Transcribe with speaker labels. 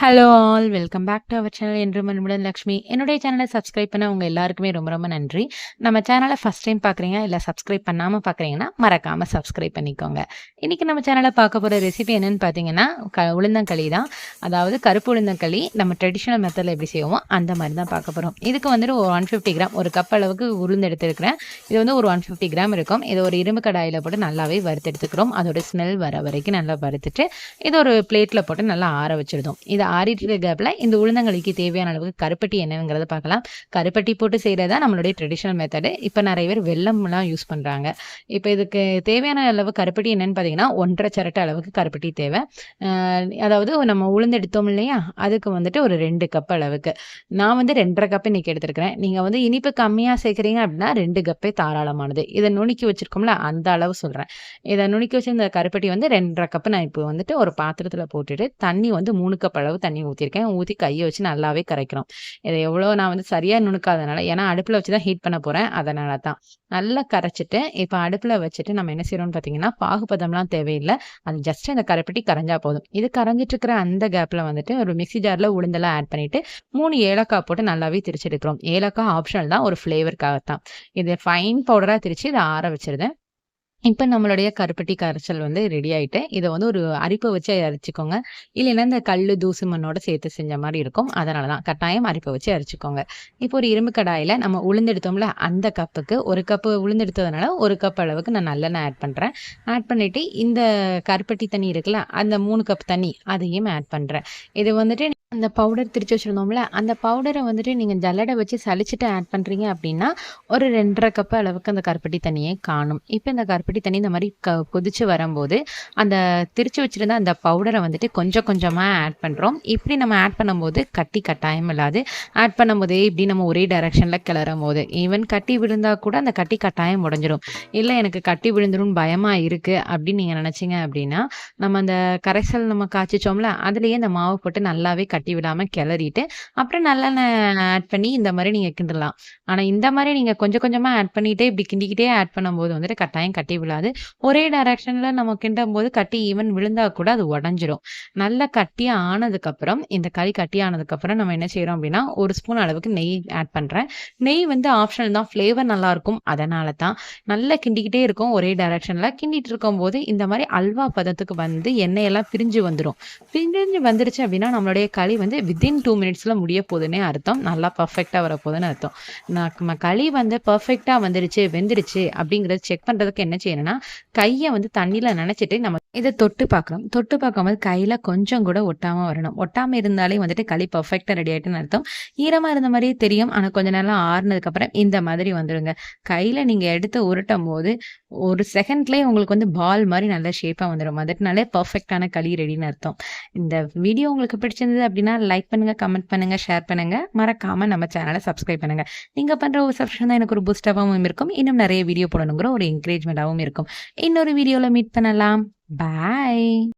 Speaker 1: Hello all welcome back to our channel என்று மண்முடன் லக்ஷ்மி. என்னுடைய சேனலை சப்ஸ்கிரைப் பண்ண உங்கள் எல்லாருக்குமே ரொம்ப ரொம்ப நன்றி. நம்ம சேனலை ஃபஸ்ட் டைம் பார்க்குறீங்க இல்லை சப்ஸ்கிரைப் பண்ணாமல் பார்க்குறீங்கன்னா மறக்காமல் சப்ஸ்கிரைப் பண்ணிக்கோங்க. இன்றைக்கி நம்ம சேனலில் பார்க்க போகிற ரெசிபி என்னென்னு பார்த்தீங்கன்னா க உளுந்தங்களி தான். அதாவது கருப்பு உளுந்தங்களி நம்ம ட்ரெடிஷ்னல் மெத்தடில் எப்படி செய்வோமோ அந்த மாதிரி தான் பார்க்க போகிறோம் இதுக்கு வந்துட்டு ஒரு ஒன் ஃபிஃப்டி கிராம் ஒரு கப் அளவுக்கு உளுந்து எடுத்துருக்கிறேன். இது வந்து ஒரு ஒன் ஃபிஃப்டி கிராம் இருக்கும். இது ஒரு இரும்பு கடாயில் போட்டு நல்லாவே வறுத்து எடுத்துக்கிறோம். அதோட ஸ்மெல் வர வரைக்கும் நல்லா வறுத்துட்டு இது ஒரு பிளேட்டில் போட்டு நல்லா ஆற வச்சுருந்தோம் இது ஆறிட்டு கேப்பில் இந்த உளுந்தங்களிக்கு தேவையான அளவுக்கு கருப்பட்டி என்னங்கிறத பார்க்கலாம். கருப்பட்டி போட்டு செய்கிறது தான் நம்மளுடைய ட்ரெடிஷ்னல் மெத்தடு இப்போ நிறைய பேர் வெள்ளம்லாம் யூஸ் பண்ணுறாங்க இப்போ இதுக்கு தேவையான அளவு கருப்பட்டி என்னன்னு பார்த்தீங்கன்னா ஒன்றரை சரட்டு அளவுக்கு கருப்பட்டி தேவை. அதாவது நம்ம உளுந்து எடுத்தோம் இல்லையா? அதுக்கு வந்துட்டு ஒரு ரெண்டு கப் அளவுக்கு. நான் வந்து ரெண்டரை கப் இன்றைக்கி எடுத்துருக்கிறேன். நீங்கள் வந்து இனிப்பு கம்மியாக சேர்க்குறீங்க அப்படின்னா ரெண்டு கப்பே தாராளமானது. இதை நுணுக்கி வச்சுருக்கோம்ல அந்த அளவு சொல்கிறேன் இதை நுணுக்கி இந்த கருப்பட்டி வந்து ரெண்டரை கப்பு நான் இப்போ வந்துட்டு ஒரு பாத்திரத்தில் போட்டுட்டு தண்ணி வந்து மூணு கப் அளவு தண்ணி ஊற்றிருக்கேன் ஊற்றி கையை வச்சு நல்லாவே கரைக்கிறோம் இதை எவ்வளோ நான் வந்து சரியாக நுணுக்காதனால ஏன்னா அடுப்பில் வச்சு தான் ஹீட் பண்ண போகிறேன் அதனால தான். நல்லா கரைச்சிட்டு இப்போ அடுப்பில் வச்சுட்டு நம்ம என்ன செய்யறோம்னு பார்த்தீங்கன்னா பாகுபதம்லாம் தேவையில்லை. அது ஜஸ்ட் அந்த கரைப்பட்டி கரைஞ்சா போதும். இது கரைஞ்சிட்டு இருக்கிற அந்த கேப்பில் வந்துட்டு ஒரு மிக்சி ஜாரில் உளுந்தெல்லாம் ஆட் பண்ணிவிட்டு மூணு ஏலக்காய் போட்டு நல்லாவே திரிச்செடுக்கிறோம் ஏலக்காய் ஆப்ஷனல் தான். ஒரு ஃப்ளேவருக்காகத்தான் இது ஃபைன் பவுடராக திரிச்சு இதை ஆற வச்சிருந்தேன். இப்போ நம்மளுடைய கருப்பட்டி கரைச்சல் வந்து ரெடி ஆகிட்டு இதை வந்து ஒரு அரிப்பை வச்சு அரைச்சிக்கோங்க. இல்லைன்னா இந்த கல் தூசு மண்ணோட சேர்த்து செஞ்ச மாதிரி இருக்கும். அதனால தான் கட்டாயம் அரிப்பை வச்சு அரைச்சிக்கோங்க. இப்போ ஒரு இரும்பு கடாயில் நம்ம உளுந்தெடுத்தோம்ல அந்த கப்புக்கு ஒரு கப்பு உளுந்தெடுத்ததுனால ஒரு கப் அளவுக்கு நான் நல்லெண்ணெய் ஆட் பண்ணுறேன் ஆட் பண்ணிவிட்டு இந்த கருப்பட்டி தண்ணி இருக்குல்ல அந்த மூணு கப் தண்ணி அதையும் ஆட் பண்ணுறேன் இது வந்துட்டு அந்த பவுடர் திரிச்சு வச்சுருந்தோம்ல அந்த பவுடரை வந்துட்டு நீங்கள் ஜல்லடை வச்சு சளிச்சுட்டு ஆட் பண்ணுறீங்க அப்படின்னா ஒரு ரெண்டரை கப்பு அளவுக்கு அந்த கருப்பட்டி தண்ணியை காணும். இப்போ இந்த கருப்பட்டி தண்ணி இந்த மாதிரி க கொதிச்சு வரும்போது அந்த திரிச்சு வச்சுருந்த அந்த பவுடரை வந்துட்டு கொஞ்சம் கொஞ்சமாக ஆட் பண்ணுறோம் இப்படி நம்ம ஆட் பண்ணும்போது கட்டி கட்டாயம் இல்லாது. ஆட் பண்ணும்போதே இப்படி நம்ம ஒரே டைரக்ஷனில் கிளறும் போது ஈவன் கட்டி விழுந்தால் கூட அந்த கட்டி கட்டாயம் உடஞ்சிரும். இல்லை எனக்கு கட்டி விழுந்துடும் பயமாக இருக்குது அப்படின்னு நீங்கள் நினச்சிங்க அப்படின்னா நம்ம அந்த கரைசல் நம்ம காய்ச்சிச்சோம்ல அதுலேயே இந்த மாவு போட்டு நல்லாவே கட்டி விடாமல் கிளறிட்டு அப்புறம் நல்லெண்ணெய் ஆட் பண்ணி இந்த மாதிரி நீங்கள் கிண்டலாம். ஆனால் இந்த மாதிரி நீங்கள் கொஞ்சம் கொஞ்சமாக ஆட் பண்ணிகிட்டே இப்படி கிண்டிக்கிட்டே ஆட் பண்ணும்போது வந்துட்டு கட்டாயம் கட்டி விழாது ஒரே டைரக்ஷனில் நம்ம கிண்டும் போது கட்டி ஈவன் விழுந்தா கூட அது உடஞ்சிரும். நல்லா கட்டியாக ஆனதுக்கப்புறம் இந்த கறி கட்டி ஆனதுக்கப்புறம் நம்ம என்ன செய்கிறோம் அப்படின்னா ஒரு ஸ்பூன் அளவுக்கு நெய் ஆட் பண்ணுறேன் நெய் வந்து ஆப்ஷனல் தான். ஃப்ளேவர் நல்லாயிருக்கும் அதனால தான். நல்லா கிண்டிக்கிட்டே இருக்கும். ஒரே டைரக்ஷனில் கிண்டிட்டு இருக்கும்போது இந்த மாதிரி அல்வா பதத்துக்கு வந்து எண்ணெயெல்லாம் பிரிஞ்சு வந்துடும் பிரிஞ்சு வந்துருச்சு அப்படின்னா நம்மளுடைய களி வந்து வித்தின் டூ மினிட்ஸில் முடிய போகுதுன்னே அர்த்தம். நல்லா பர்ஃபெக்டாக வரப்போகுதுன்னு அர்த்தம். நம்ம களி வந்து பர்ஃபெக்டாக வந்துருச்சு வெந்துருச்சு அப்படிங்கிறத செக் பண்ணுறதுக்கு என்ன என்னன்னா கையை வந்து தண்ணியில் நினச்சிட்டு நம்ம இதை தொட்டு பார்க்குறோம் தொட்டு பார்க்கும்போது கையில் கொஞ்சம் கூட ஒட்டாமல் வரணும். ஒட்டாமல் இருந்தாலே வந்துட்டு களி பர்ஃபெக்டாக ரெடி ஆகிட்டுன்னு அர்த்தம். ஈரமாக இருந்த மாதிரியே தெரியும். ஆனால் கொஞ்ச நேரம் ஆறுனதுக்கப்புறம் இந்த மாதிரி வந்துடுங்க கையில் நீங்கள் எடுத்து உருட்டும் போது ஒரு செகண்ட்லேயே உங்களுக்கு வந்து பால் மாதிரி நல்ல ஷேப்பாக வந்துடும் அதனாலே பர்ஃபெக்டான களி ரெடின்னு அர்த்தம். இந்த வீடியோ உங்களுக்கு பிடிச்சிருந்தது அப்படின்னா லைக் பண்ணுங்கள் கமெண்ட் பண்ணுங்கள் ஷேர் பண்ணுங்கள் மறக்காமல் நம்ம சேனலை சப்ஸ்கிரைப் பண்ணுங்கள் நீங்கள் பண்ணுற ஒரு சப்ஸ்கிரைப் தான் எனக்கு ஒரு பூஸ்டாகவும் இருக்கும். இன்னும் நிறைய வீடியோ போடணுங்கிற ஒரு என்கரேஜ்மெண்ட்டாகவும் இருக்கும். இன்னொரு வீடியோவில் மீட் பண்ணலாம். Bye.